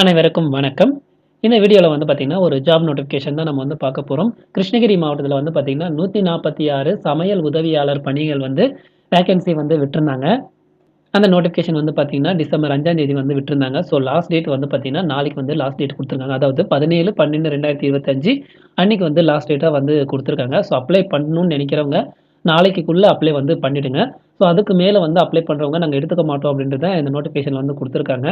அனைவருக்கும் வணக்கம். இந்த வீடியோவில் வந்து பார்த்திங்கன்னா ஒரு ஜாப் நோட்டிஃபிகேஷன் தான் நம்ம வந்து பார்க்க போகிறோம் கிருஷ்ணகிரி மாவட்டத்தில் வந்து பார்த்திங்கன்னா நூற்றி நாற்பத்தி ஆறு சமையல் உதவியாளர் பணிகள் வந்து வேகன்சி வந்து விட்டுருந்தாங்க. அந்த நோட்டிஃபிகேஷன் வந்து பார்த்திங்கன்னா டிசம்பர் அஞ்சாம் தேதி வந்து விட்டுருந்தாங்க. ஸோ லாஸ்ட் டேட் வந்து பார்த்திங்கன்னா நாளைக்கு வந்து லாஸ்ட் டேட் கொடுத்துருக்காங்க. அதாவது பதினேழு பன்னெண்டு ரெண்டாயிரத்தி இருபத்தஞ்சு அன்றைக்கி வந்து லாஸ்ட் டேட்டாக வந்து கொடுத்துருக்காங்க. ஸோ அப்ளை பண்ணணும்னு நினைக்கிறவங்க நாளைக்குள்ளே அப்ளை வந்து பண்ணிவிடுங்க ஸோ அதுக்கு மேலே வந்து அப்ளை பண்ணுறவங்க நாங்கள் எடுத்துக்க மாட்டோம் அப்படின்றத இந்த நோட்டிஃபிகேஷன் வந்து கொடுத்துருக்காங்க.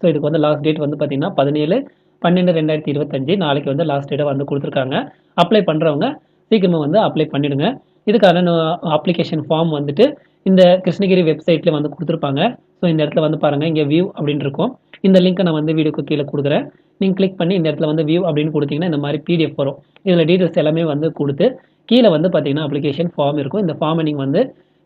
ஸோ இதுக்கு வந்து லாஸ்ட் டேட் வந்து பார்த்திங்கன்னா பதினேழு பன்னெண்டு ரெண்டாயிரத்தி இருபத்தஞ்சு. நாளைக்கு வந்து லாஸ்ட் டேட்டாக வந்து கொடுத்துருக்காங்க. அப்ளை பண்ணுறவங்க சீக்கிரமாக வந்து அப்ளை பண்ணிவிடுங்க இதுக்கான அப்ளிகேஷன் ஃபார்ம் வந்துட்டு இந்த கிருஷ்ணகிரி வெப்சைட்டில் வந்து கொடுத்துருப்பாங்க. ஸோ இந்த இடத்துல வந்து பாருங்கள் இங்கே வியூ அப்படின்னு இருக்கும். இந்த லிங்க்கை நான் வந்து வீடியோக்கு கீழே கொடுக்குறேன். நீங்கள் கிளிக் பண்ணி இந்த இடத்துல வந்து வியூ அப்படின்னு கொடுத்தீங்கன்னா இந்த மாதிரி பிடிஎஃப் வரும். இதில் டீட்டெயில்ஸ் எல்லாமே வந்து கொடுத்து கீழே வந்து பார்த்தீங்கன்னா அப்ளிகேஷன் ஃபார்ம் இருக்கும். இந்த ஃபார்மை நீங்கள் வந்து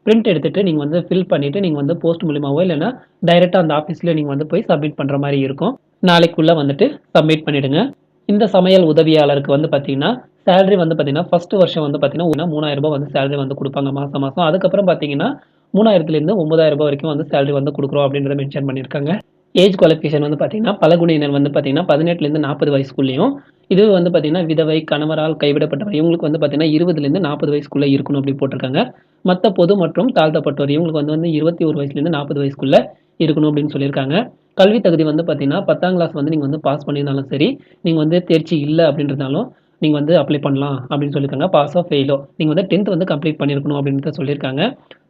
பிரிண்ட் எடுத்துகிட்டு நீங்கள் வந்து ஃபில் பண்ணிவிட்டு நீங்கள் வந்து போஸ்ட் மூலியமாவோ இல்லைனா டைரெக்டாக அந்த ஆஃபீஸில் நீங்கள் வந்து போய் சப்மிட் பண்ணுற மாதிரி இருக்கும். நாளைக்குள்ளே வந்துட்டு சப்மிட் பண்ணிவிடுங்க இந்த சமையல் உதவியாளருக்கு வந்து பார்த்தீங்கன்னா சேலரி வந்து பார்த்தீங்கன்னா ஃபஸ்ட்டு வருஷம் வந்து பார்த்தீங்கன்னா மூணாயிரம் ரூபாய் வந்து சேலரி வந்து கொடுப்பாங்க மாதம் மாதம் அதுக்கப்புறம் பார்த்தீங்கன்னா மூணாயிரத்துலேருந்து ஒம்பதாயிரம் ரூபாய் வரைக்கும் வந்து சேலரி வந்து கொடுக்குறோம் அப்படின்றத மென்ஷன் பண்ணியிருக்காங்க ஏஜ் குவாலிஃபிகேஷன் வந்து பார்த்தீங்கன்னா பலகுணியினர் வந்து பார்த்தீங்கன்னா பதினெட்டுலேருந்து நாற்பது வயசுக்குள்ளேயும் இது வந்து பார்த்தீங்கன்னா விதவை கணவரால் கைவிடப்பட்டவர் இவங்களுக்கு வந்து பார்த்தீங்கன்னா இருபதுலேருந்து நாற்பது வயசுக்குள்ளே இருக்கணும் அப்படி போட்டிருக்காங்க. மற்ற பொது மற்றும் தாழ்த்தப்பட்டவர் இவங்களுக்கு வந்து வந்து இருபத்தி ஒரு வயசுலேருந்து நாற்பது வயசுக்குள்ளே இருக்கணும் அப்படின்னு சொல்லியிருக்காங்க. கல்வி தகுதி வந்து பார்த்தீங்கன்னா பத்தாம் கிளாஸ் வந்து நீங்கள் வந்து பாஸ் பண்ணியிருந்தாலும் சரி நீங்கள் வந்து தேர்ச்சி இல்லை அப்படின்றதாலும் நீங்கள் வந்து அப்ளை பண்ணலாம் அப்படின்னு சொல்லியிருக்காங்க. பாஸ் ஆஃப் ஃபெயிலோ நீங்கள் வந்து டென்த் வந்து கம்ப்ளீட் பண்ணியிருக்கணும் அப்படின்னு சொல்லியிருக்காங்க.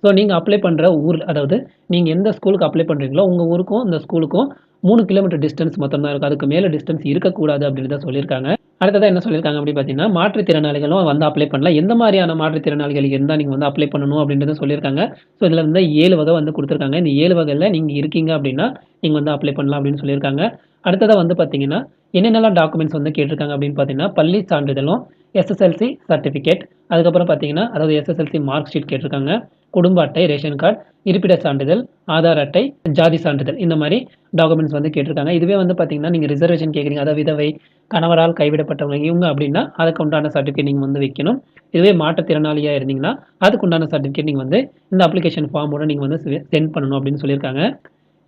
ஸோ நீங்கள் அப்ளை பண்ணுற ஊர் அதாவது நீங்கள் எந்த ஸ்கூலுக்கு அப்ளை பண்ணுறீங்களோ உங்கள் ஊருக்கும் இந்த ஸ்கூலுக்கும் மூணு கிலோமீட்டர் டிஸ்டன்ஸ் மொத்தம் தான் இருக்கும். அதுக்கு மேலே டிஸ்டன்ஸ் இருக்கக்கூடாது அப்படின்னு தான் சொல்லியிருக்காங்க. அடுத்ததாக என்ன சொல்லியிருக்காங்க அப்படின்னு பார்த்தீங்கன்னா மாற்றுத்திறனாளிகளும் வந்து அப்ளை பண்ணலாம். எந்த மாதிரியான மாற்றுத்திறனாளிகள் இருந்தால் நீங்கள் வந்து அப்ளை பண்ணணும் அப்படின்றத சொல்லியிருக்காங்க. ஸோ இதில் வந்து ஏழு வகை வந்து கொடுத்துருக்காங்க. இந்த ஏழு வகையில் நீங்கள் இருக்கீங்க அப்படின்னா நீங்கள் வந்து அப்ளை பண்ணலாம் அப்படின்னு சொல்லியிருக்காங்க. அடுத்ததாக வந்து பார்த்தீங்கன்னா என்னென்னலாம் டாக்குமெண்ட்ஸ் வந்து கேட்டிருக்காங்க அப்படின்னு பார்த்தீங்கன்னா பள்ளி சான்றிதழும் எஸ்எஸ்எல்சி சர்டிஃபிகேட் அதுக்கப்புறம் பார்த்தீங்கன்னா அதாவது எஸ்எஸ்எல்சி மார்க் ஷீட் கேட்டிருக்காங்க. குடும்ப அட்டை ரேஷன் கார்டு இருப்பிட சான்றிதழ் ஆதார் அட்டை ஜாதி சான்றிதழ் இந்த மாதிரி டாக்குமெண்ட்ஸ் வந்து கேட்டிருக்காங்க. இதுவே வந்து பார்த்தீங்கன்னா நீங்கள் ரிசர்வேஷன் கேட்குறீங்க. அதாவது விதவை கணவரால் கைவிடப்பட்டவங்க இவங்க அப்படின்னா அதுக்கு உண்டான சர்டிஃபிகேட் நீங்கள் வந்து வைக்கணும். இதுவே மாற்றுத்திறனாளியாக இருந்தீங்கன்னா அதுக்கு உண்டான சர்டிஃபிகேட் நீங்கள் வந்து இந்த அப்ளிகேஷன் ஃபார்மோட நீங்கள் வந்து சென்ட் பண்ணணும் அப்படின்னு சொல்லியிருக்காங்க.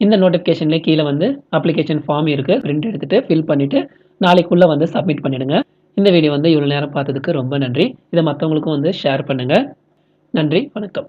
இந்த நோட்டிஃபிகேஷன்லேயே கீழே வந்து அப்ளிகேஷன் ஃபார்ம் இருக்குது பிரிண்ட் எடுத்துகிட்டு ஃபில் பண்ணிவிட்டு நாளைக்குள்ளே வந்து சப்மிட் பண்ணிவிடுங்க இந்த வீடியோ வந்து இவ்வளோ நேரம் பார்த்ததுக்கு ரொம்ப நன்றி. இதை மற்றவங்களுக்கும் வந்து ஷேர் பண்ணுங்கள் நன்றி வணக்கம்.